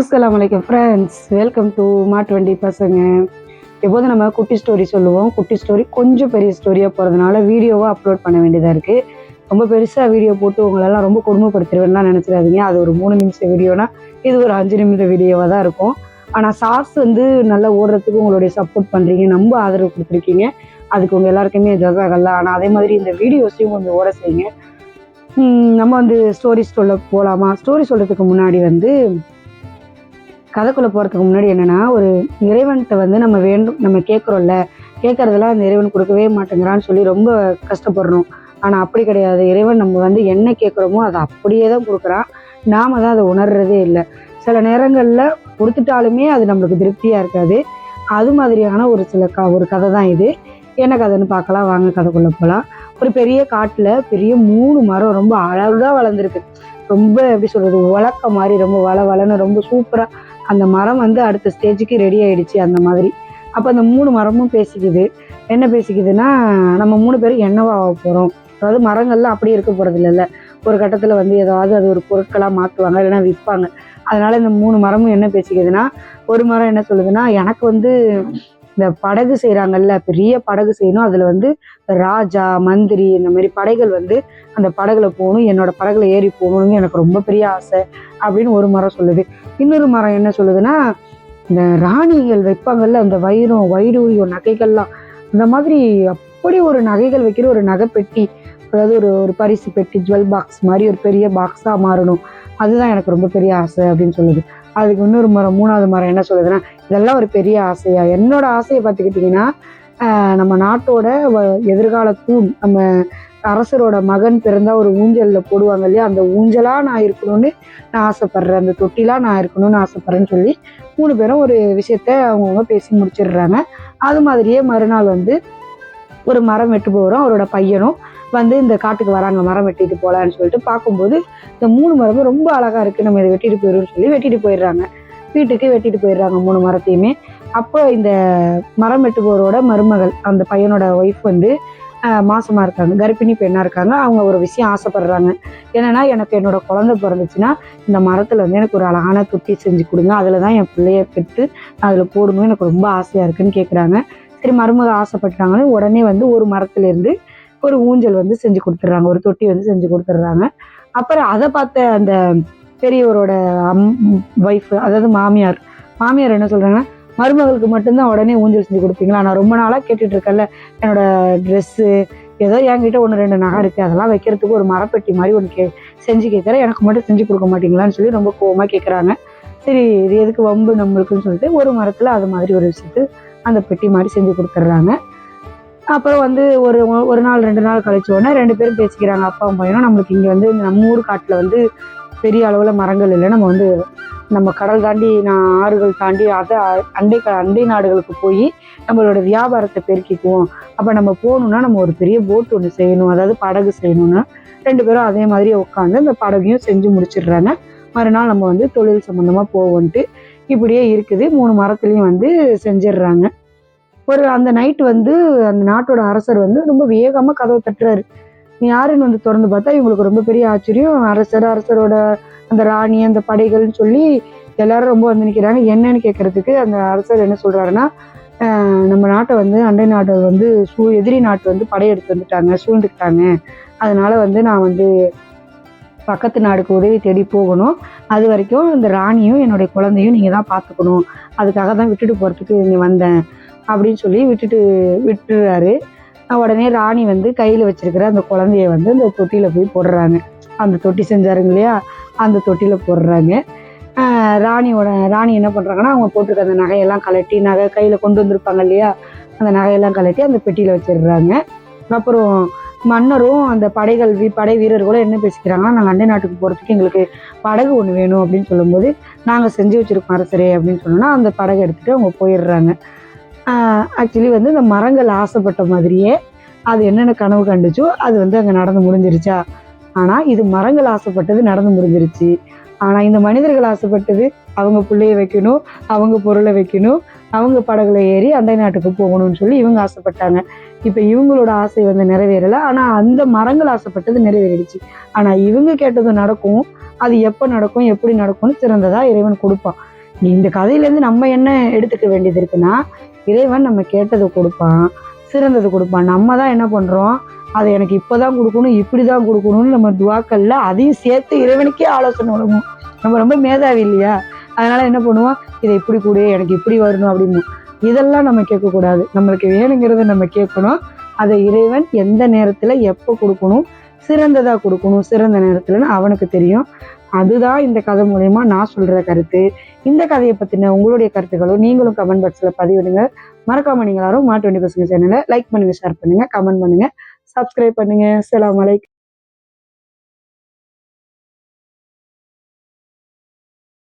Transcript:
அஸ்லாம் வலைக்கம் friends welcome to மா டுவெண்ட்டி பசங்க. எப்போதும் நம்ம குட்டி ஸ்டோரி சொல்லுவோம். குட்டி ஸ்டோரி கொஞ்சம் பெரிய ஸ்டோரியாக போகிறதுனால வீடியோவாக அப்லோட் பண்ண வேண்டியதாக இருக்குது ரொம்ப பெருசாக வீடியோ போட்டு உங்களெல்லாம் ரொம்ப கொடுமைப்படுத்திடுவேன்லாம் நினச்சிடாதீங்க. அது ஒரு மூணு நிமிஷம் வீடியோனா இது ஒரு அஞ்சு நிமிஷம் வீடியோவாக தான் இருக்கும். ஆனால் ஷார்ட்ஸ் வந்து நல்லா ஓடுறதுக்கு உங்களுடைய சப்போர்ட் பண்ணுறீங்க ரொம்ப ஆதரவு கொடுத்துருக்கீங்க. அதுக்கு உங்கள் எல்லாருக்குமே ஜசாகல்ல ஆனால் அதே மாதிரி இந்த வீடியோஸையும் கொஞ்சம் ஓட செய்யுங்க. நம்ம வந்து ஸ்டோரிஸ் சொல்ல போகலாமா ஸ்டோரி சொல்கிறதுக்கு முன்னாடி வந்து கதைக்குள்ளே போகிறதுக்கு முன்னாடி என்னென்னா ஒரு இறைவன்கிட்ட வந்து நம்ம வேண்டும் நம்ம கேட்குறோம்ல கேட்குறதெல்லாம் அந்த இறைவன் கொடுக்கவே மாட்டேங்கிறான்னு சொல்லி ரொம்ப கஷ்டப்படுறோம். ஆனால் அப்படி கிடையாது. இறைவன் நம்ம வந்து என்ன கேட்குறோமோ அதை அப்படியே தான் கொடுக்குறான். நாம தான் அதை உணர்றதே இல்லை. சில நேரங்களில் கொடுத்துட்டாலுமே அது நம்மளுக்கு திருப்தியாக இருக்காது. அது மாதிரியான ஒரு சில க ஒரு கதை தான் இது. என்ன கதைன்னு பார்க்கலாம். வாங்க கதைக்குள்ளே போகலாம் ஒரு பெரிய காட்டில் பெரிய மூணு மரம் ரொம்ப அழகாக வளர்ந்துருக்கு. ரொம்ப எப்படி சொல்கிறது உலக்க மாதிரி ரொம்ப வள வளன்னு ரொம்ப சூப்பராக அந்த மரம் வந்து அடுத்த ஸ்டேஜுக்கு ரெடி ஆயிடுச்சு அந்த மாதிரி. அப்போ அந்த மூணு மரமும் பேசிக்குது. என்ன பேசிக்குதுன்னா நம்ம மூணு பேரும் என்னவா ஆக போகிறோம் அதாவது மரங்கள்லாம் அப்படியே இருக்க போகிறது இல்லைல்ல. ஒரு கட்டத்தில் வந்து ஏதாவது அது ஒரு பொருட்களாக மாற்றுவாங்க இல்லைன்னா விற்பாங்க அதனால இந்த மூணு மரமும் என்ன பேசிக்குதுன்னா ஒரு மரம் என்ன சொல்லுதுன்னா எனக்கு வந்து இந்த படகு செய்கிறாங்கல்ல பெரிய படகு செய்யணும். அதில் வந்து ராஜா மந்திரி இந்த மாதிரி படைகள் வந்து அந்த படகுல போகணும். என்னோட படகுல ஏறி போகணும்னு எனக்கு ரொம்ப பெரிய ஆசை அப்படின்னு ஒரு மரம் சொல்லுது. இன்னொரு மரம் என்ன சொல்லுதுன்னா இந்த ராணிகள் வைப்பாங்கல்ல அந்த வைரம் வைடூரியம் நகைகள்லாம். இந்த மாதிரி அப்படி ஒரு நகைகள் வைக்கிற ஒரு நகை பெட்டி அதாவது ஒரு ஒரு பரிசு பெட்டி ஜுவல் பாக்ஸ் மாதிரி ஒரு பெரிய பாக்ஸாக மாறணும். அதுதான் எனக்கு ரொம்ப பெரிய ஆசை அப்படின்னு சொல்லுது. அதுக்கு இன்னொரு மரம் மூணாவது மரம் என்ன சொல்லுதுன்னா இதெல்லாம் ஒரு பெரிய ஆசையா? என்னோட ஆசையை பார்த்துக்கிட்டிங்கன்னா நம்ம நாட்டோட வ- எதிர்கால தூண் நம்ம அரசரோட மகன் பிறந்தா ஒரு ஊஞ்சல்ல போடுவாங்க இல்லையா? அந்த ஊஞ்சலா நான் இருக்கணும்னு நான் ஆசைப்படுறேன். அந்த தொட்டிலா நான் இருக்கணும்னு ஆசைப்படுறேன்னு சொல்லி மூணு பேரும் ஒரு விஷயத்த அவங்கவுங்க பேசி முடிச்சிடுறாங்க. அது மாதிரியே மறுநாள் வந்து ஒரு மரம் வெட்டு போகிறோம் அவரோட பையனும் வந்து இந்த காட்டுக்கு வராங்க மரம் வெட்டிட்டு போகலான்னு சொல்லிட்டு பார்க்கும்போது இந்த மூணு மரமும் ரொம்ப அழகா இருக்கு. நம்ம இதை வெட்டிட்டு போயிடும்னு சொல்லி வெட்டிட்டு போயிடுறாங்க. வீட்டுக்கு வெட்டிட்டு போயிடுறாங்க மூணு மரத்தையுமே. அப்போ இந்த மரம் வெட்டுபவரோட மருமகள் அந்த பையனோட ஒய்ஃப் வந்து ஆஹ், மாசமா இருக்காங்க. கர்ப்பிணி பெண்ணா இருக்காங்க. அவங்க ஒரு விஷயம் ஆசைப்படுறாங்க. என்னன்னா எனக்கு என்னோட குழந்தை பிறந்துச்சுன்னா இந்த மரத்துல வந்து எனக்கு ஒரு அழகான தொட்டி செஞ்சு கொடுங்க. அதில் தான் என் பிள்ளைய பெற்று அதுல போடணும் எனக்கு ரொம்ப ஆசையா இருக்குன்னு கேக்குறாங்க. சரி மருமக ஆசைப்பட்டாங்கன்னு உடனே வந்து ஒரு மரத்துல இருந்து ஒரு ஊஞ்சல் வந்து செஞ்சு கொடுத்துட்றாங்க ஒரு தொட்டி வந்து செஞ்சு கொடுத்துட்றாங்க. அப்புறம் அதை பார்த்த அந்த பெரியவரோட அம் ஒய்ஃப் அதாவது மாமியார் மாமியார் என்ன சொல்கிறாங்கன்னா மருமகளுக்கு மட்டும்தான் உடனே ஊஞ்சல் செஞ்சு கொடுப்பீங்களா? நான் ரொம்ப நாளாக கேட்டுட்டு இருக்கேன்ல என்னோட ட்ரெஸ்ஸு ஏதோ என்கிட்ட ஒன்று ரெண்டு நகை இருக்குது அதெல்லாம் வைக்கிறதுக்கு ஒரு மரப்பெட்டி மாதிரி ஒன்று கே செஞ்சு கேட்குறேன் எனக்கு மட்டும் செஞ்சு கொடுக்க மாட்டீங்களான்னு சொல்லி ரொம்ப கோவமாக கேட்குறாங்க சரி இது எதுக்கு வம்பு நம்மளுக்குன்னு சொல்லிட்டு ஒரு மரத்தில் அது மாதிரி ஒரு விஷயத்து அந்த பெட்டி மாதிரி செஞ்சு கொடுத்துட்றாங்க. அப்புறம் வந்து ஒரு ஒரு நாள் ரெண்டு நாள் கழிச்ச உடனே ரெண்டு பேரும் பேசிக்கிறாங்க. அப்பாவும் பையனும் நம்மளுக்கு இங்கே வந்து நம்ம ஊர் காட்டில் வந்து பெரிய அளவில் மரங்கள் இல்லை நம்ம வந்து நம்ம கடல் தாண்டி நான் ஆறுகள் தாண்டி அதை அண்டை க- அண்டை நாடுகளுக்கு போய் நம்மளோட வியாபாரத்தை பெருக்கிக்குவோம். அப்போ நம்ம போகணுன்னா நம்ம ஒரு பெரிய போட் ஒன்று செய்யணும். அதாவது படகு செய்யணும்னா. ரெண்டு பேரும் அதே மாதிரி உட்காந்து அந்த படகையும் செஞ்சு முடிச்சிடுறாங்க. மறுநாள் நம்ம வந்து தொழில் சம்மந்தமாக போவோன்ட்டு இப்படியே இருக்குது. மூணு மரத்துலேயும் வந்து செஞ்சிடுறாங்க. ஒரு அந்த நைட் வந்து அந்த நாட்டோட அரசர் வந்து ரொம்ப வேகமாக கதவை தட்டுறாரு. யாருன்னு வந்து திறந்து பார்த்தா இவங்களுக்கு ரொம்ப பெரிய ஆச்சரியம். அரசர் அரசரோட அந்த ராணி அந்த படைகள்னு சொல்லி எல்லாரும் ரொம்ப வந்து நிற்கிறாங்க என்னன்னு கேட்கறதுக்கு அந்த அரசர் என்ன சொல்றாருன்னா நம்ம நாட்டை வந்து அண்டை நாட்டை வந்து சூ எதிரி நாட்டு வந்து படையெடுத்து வந்துட்டாங்க சூழ்ந்துக்கிட்டாங்க. அதனால வந்து நான் வந்து பக்கத்து நாடுக்கு உதவி தேடி போகணும். அது வரைக்கும் இந்த ராணியும் என்னுடைய குழந்தையும் நீங்கள் தான் பார்த்துக்கணும். அதுக்காக தான் விட்டுட்டு போகிறதுக்கு இங்கே வந்தேன். அப்படின்னு சொல்லி விட்டுட்டு விட்டுறாரு. உடனே ராணி வந்து கையில் வச்சிருக்கிற அந்த குழந்தைய வந்து அந்த தொட்டியில் போய் போடுறாங்க. அந்த தொட்டி செஞ்சாருங்க இல்லையா? அந்த தொட்டியில் போடுறாங்க. ராணியோட ராணி என்ன பண்ணுறாங்கன்னா அவங்க போட்டிருக்க அந்த நகையெல்லாம் கலட்டி நகை கையில் கொண்டு வந்திருப்பாங்க இல்லையா? அந்த நகையெல்லாம் கலட்டி அந்த பெட்டியில் வச்சிடுறாங்க. அப்புறம் மன்னரும் அந்த படைகள் வீ- படை வீரர்களும் என்ன பேசிக்கிறாங்கன்னா நாங்கள் அண்டை நாட்டுக்கு போகிறதுக்கு எங்களுக்கு படகு ஒன்று வேணும் அப்படின்னு சொல்லும்போது நாங்கள் செஞ்சு வச்சுருக்கோம் அரசரே அப்படின்னு சொன்னோன்னா அந்த படகு எடுத்துகிட்டு அவங்க போயிடுறாங்க. ஆக்சுவலி வந்து இந்த மரங்கள் ஆசைப்பட்ட மாதிரியே அது என்னென்ன கனவு கண்டுச்சோ அது வந்து அங்கே நடந்து முடிஞ்சிருச்சா? ஆனால் இது மரங்கள் ஆசைப்பட்டது நடந்து முடிஞ்சிருச்சு. ஆனால் இந்த மனிதர்கள் ஆசைப்பட்டது அவங்க பிள்ளைய வைக்கணும் அவங்க பொருளை வைக்கணும் அவங்க படகுல ஏறி அண்டை நாட்டுக்கு போகணும்னு சொல்லி இவங்க ஆசைப்பட்டாங்க. இப்போ இவங்களோட ஆசை வந்து நிறைவேறலை. ஆனால் அந்த மரங்கள் ஆசைப்பட்டது நிறைவேறிடுச்சு. ஆனால் இவங்க கேட்டது நடக்கும். அது எப்போ நடக்கும் எப்படி நடக்கும்னு சிறந்ததா இறைவன் கொடுப்பான். இந்த கதையிலேருந்து நம்ம என்ன எடுத்துக்க வேண்டியது இருக்குன்னா இறைவன் நம்ம கேட்டதை கொடுப்பான் சிறந்தது கொடுப்பான். நம்ம தான் என்ன பண்ணுறோம் அதை எனக்கு இப்போ தான் கொடுக்கணும் இப்படி தான் கொடுக்கணும்னு நம்ம துவாக்கல்ல அதையும் சேர்த்து இறைவனுக்கே ஆலோசனை வழங்கும் நம்ம ரொம்ப மேதாவி இல்லையா? அதனால என்ன பண்ணுவோம்? இதை இப்படி கொடு எனக்கு இப்படி வரணும் அப்படின்னு. இதெல்லாம் நம்ம கேட்கக்கூடாது. நம்மளுக்கு வேணுங்கிறத நம்ம கேட்கணும். அதை இறைவன் எந்த நேரத்தில் எப்போ கொடுக்கணும்? சிறந்ததாக கொடுக்கணும். சிறந்த நேரத்தில்னு அவனுக்கு தெரியும். அதுதான் இந்த கதை மூலயமா நான் சொல்கிற கருத்து. இந்த கதையை பற்றின உங்களுடைய கருத்துக்களும் நீங்களும் கமெண்ட் பாக்ஸில் பதிவிடுங்க. மறக்காம நீங்கள் யாரும் மாட்டு வண்டி பசங்க சேனலை லைக் பண்ணுங்கள் ஷேர் பண்ணுங்கள் கமெண்ட் பண்ணுங்கள் சப்ஸ்கிரைப் பண்ணுங்கள் சலாம் அலைக்கும்